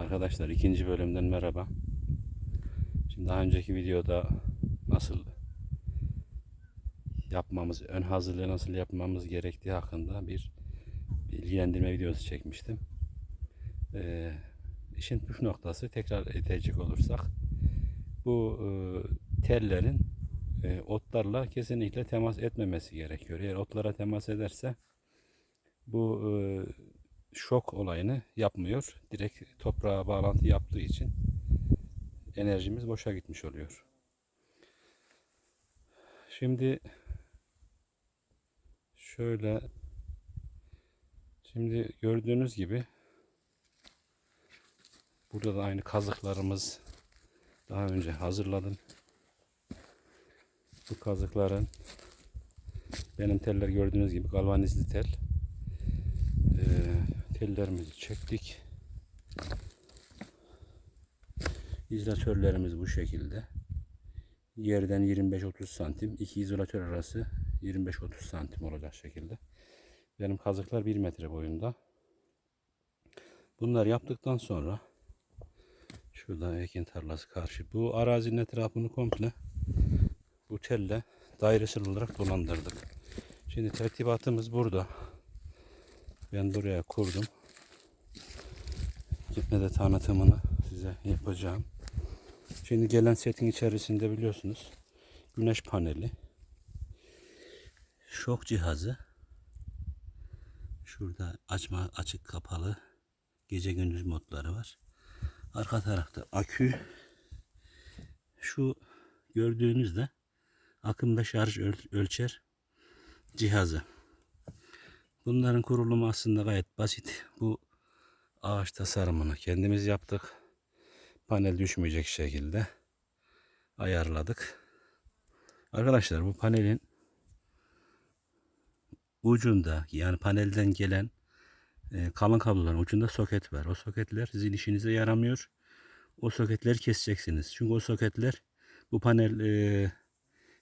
Arkadaşlar ikinci bölümden merhaba. Şimdi daha önceki videoda nasıl yapmamız, ön hazırlığı nasıl yapmamız gerektiği hakkında bir bilgilendirme videosu çekmiştim. Ee, işin püf noktası tekrar edecek olursak bu e, tellerin e, otlarla kesinlikle temas etmemesi gerekiyor. Eğer otlara temas ederse bu e, şok olayını yapmıyor. Direkt toprağa bağlantı yaptığı için enerjimiz boşa gitmiş oluyor. Şimdi şöyle şimdi gördüğünüz gibi burada da aynı kazıklarımız daha önce hazırladım. Bu kazıkların benim teller gördüğünüz gibi galvanizli tel. Ee, tellerimizi çektik. İzolatörlerimiz bu şekilde. Yerden 25-30 santim. iki izolatör arası 25-30 santim olacak şekilde. Benim kazıklar 1 metre boyunda. Bunlar yaptıktan sonra şuradan ekin tarlası karşı. Bu arazinin etrafını komple bu telle dairesel olarak dolandırdık. Şimdi tertibatımız burada. Ben buraya kurdum. Gitme de tanıtımını size yapacağım. Şimdi gelen setin içerisinde biliyorsunuz güneş paneli, şok cihazı, şurada açma açık kapalı gece gündüz modları var. Arka tarafta akü, şu gördüğünüzde akımda şarj öl- ölçer cihazı. Bunların kurulumu aslında gayet basit. Bu ağaç tasarımını kendimiz yaptık. Panel düşmeyecek şekilde ayarladık. Arkadaşlar bu panelin ucunda yani panelden gelen e, kalın kabloların ucunda soket var. O soketler sizin işinize yaramıyor. O soketleri keseceksiniz. Çünkü o soketler bu panel e,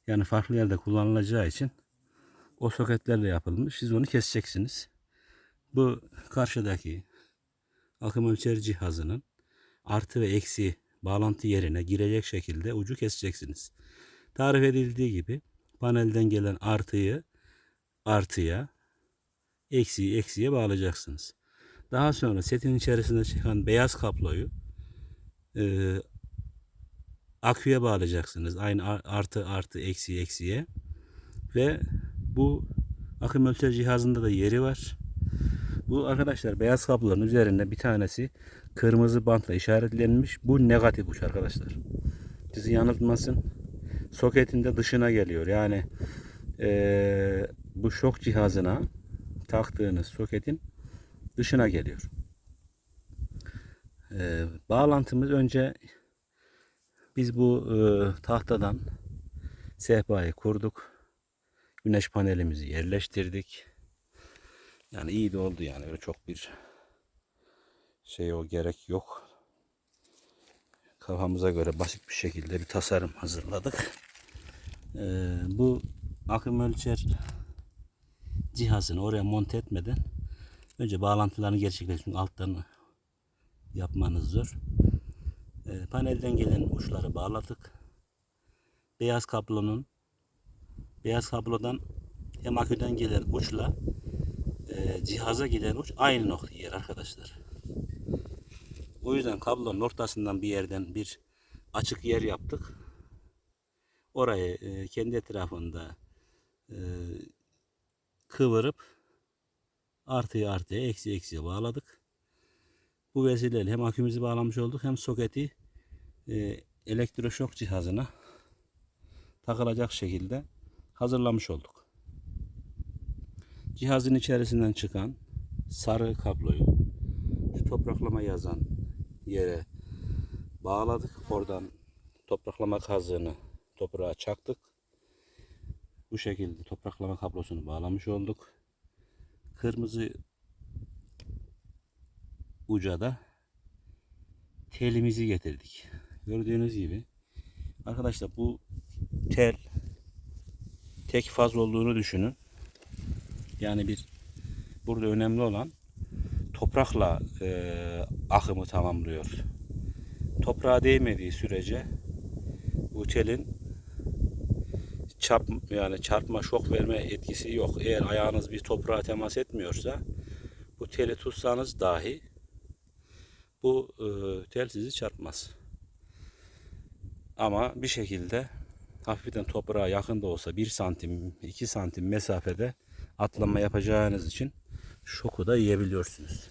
yani farklı yerde kullanılacağı için o soketlerle yapılmış. Siz onu keseceksiniz. Bu karşıdaki akım ölçer cihazının artı ve eksi bağlantı yerine girecek şekilde ucu keseceksiniz. Tarif edildiği gibi panelden gelen artıyı artıya eksiyi eksiye bağlayacaksınız. Daha sonra setin içerisinde çıkan beyaz kabloyu e, aküye bağlayacaksınız. Aynı ar- artı artı eksi eksiye. Ve bu akım ölçer cihazında da yeri var. Bu arkadaşlar beyaz kabloların üzerinde bir tanesi kırmızı bantla işaretlenmiş. Bu negatif uç arkadaşlar. Sizi yanıltmasın. Soketinde dışına geliyor. Yani eee, bu şok cihazına taktığınız soketin dışına geliyor. Eee, bağlantımız önce biz bu eee, tahtadan sehpayı kurduk. Güneş panelimizi yerleştirdik. Yani iyi de oldu yani. Öyle çok bir şey o gerek yok. Kafamıza göre basit bir şekilde bir tasarım hazırladık. Ee, bu akım ölçer cihazını oraya monte etmeden önce bağlantılarını gerçekleştirmek alttan yapmanız zor. Ee, panelden gelen uçları bağladık. Beyaz kablonun beyaz kablodan hem aküden gelen uçla e, cihaza giden uç aynı nokta yer arkadaşlar. O yüzden kablonun ortasından bir yerden bir açık yer yaptık. Orayı e, kendi etrafında e, kıvırıp artıya artıya eksi eksiye bağladık. Bu vesileyle hem akümüzü bağlamış olduk hem soketi e, elektroşok cihazına takılacak şekilde hazırlamış olduk. Cihazın içerisinden çıkan sarı kabloyu şu topraklama yazan yere bağladık. Oradan topraklama kazığını toprağa çaktık. Bu şekilde topraklama kablosunu bağlamış olduk. Kırmızı uca da telimizi getirdik. Gördüğünüz gibi arkadaşlar bu tel tek faz olduğunu düşünün. Yani bir burada önemli olan toprakla e, akımı tamamlıyor. Toprağa değmediği sürece bu telin çarp yani çarpma şok verme etkisi yok. Eğer ayağınız bir toprağa temas etmiyorsa bu teli tutsanız dahi bu e, tel sizi çarpmaz. Ama bir şekilde hafiften toprağa yakın da olsa 1 santim 2 santim mesafede atlama yapacağınız için şoku da yiyebiliyorsunuz.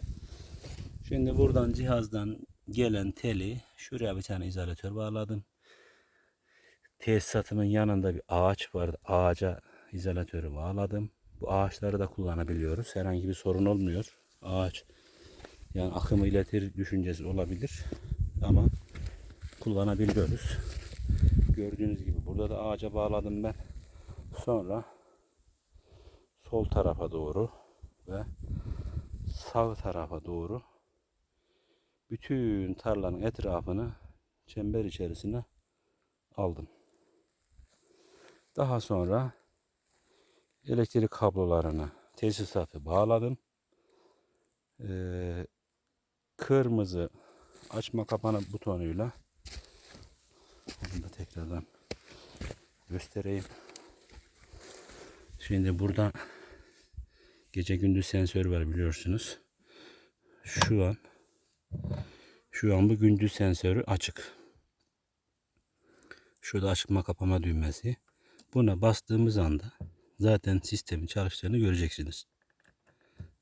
Şimdi buradan cihazdan gelen teli şuraya bir tane izolatör bağladım. Tesisatımın yanında bir ağaç vardı. Ağaca izolatörü bağladım. Bu ağaçları da kullanabiliyoruz. Herhangi bir sorun olmuyor. Ağaç yani akımı iletir düşüncesi olabilir. Ama kullanabiliyoruz. Gördüğünüz gibi burada da ağaca bağladım ben. Sonra sol tarafa doğru ve sağ tarafa doğru bütün tarlanın etrafını çember içerisine aldım. Daha sonra elektrik kablolarını tesisatı bağladım. Ee, kırmızı açma kapama butonuyla bunu da tekrardan göstereyim. Şimdi burada gece gündüz sensör var biliyorsunuz. Şu an şu an bu gündüz sensörü açık. Şurada açma kapama düğmesi. Buna bastığımız anda zaten sistemin çalıştığını göreceksiniz.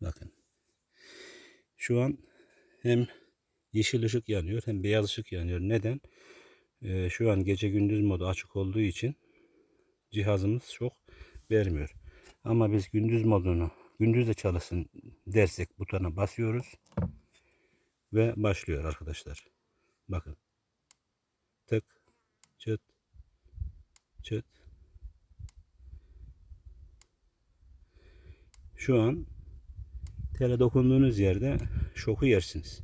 Bakın. Şu an hem yeşil ışık yanıyor hem beyaz ışık yanıyor. Neden? Ee, şu an gece gündüz modu açık olduğu için cihazımız çok vermiyor. Ama biz gündüz modunu gündüz de çalışsın dersek butona basıyoruz ve başlıyor arkadaşlar. Bakın. Tık çıt çıt Şu an tele dokunduğunuz yerde şoku yersiniz.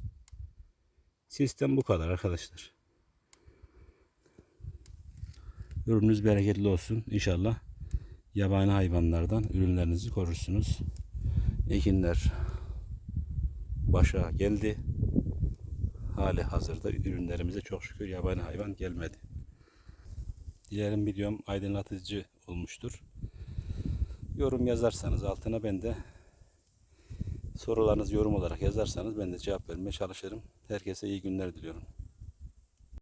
Sistem bu kadar arkadaşlar. Ürününüz bereketli olsun. İnşallah yabani hayvanlardan ürünlerinizi korursunuz. Ekinler başa geldi. Hali hazırda ürünlerimize çok şükür yabani hayvan gelmedi. Dilerim videom aydınlatıcı olmuştur. Yorum yazarsanız altına ben de sorularınızı yorum olarak yazarsanız ben de cevap vermeye çalışırım. Herkese iyi günler diliyorum.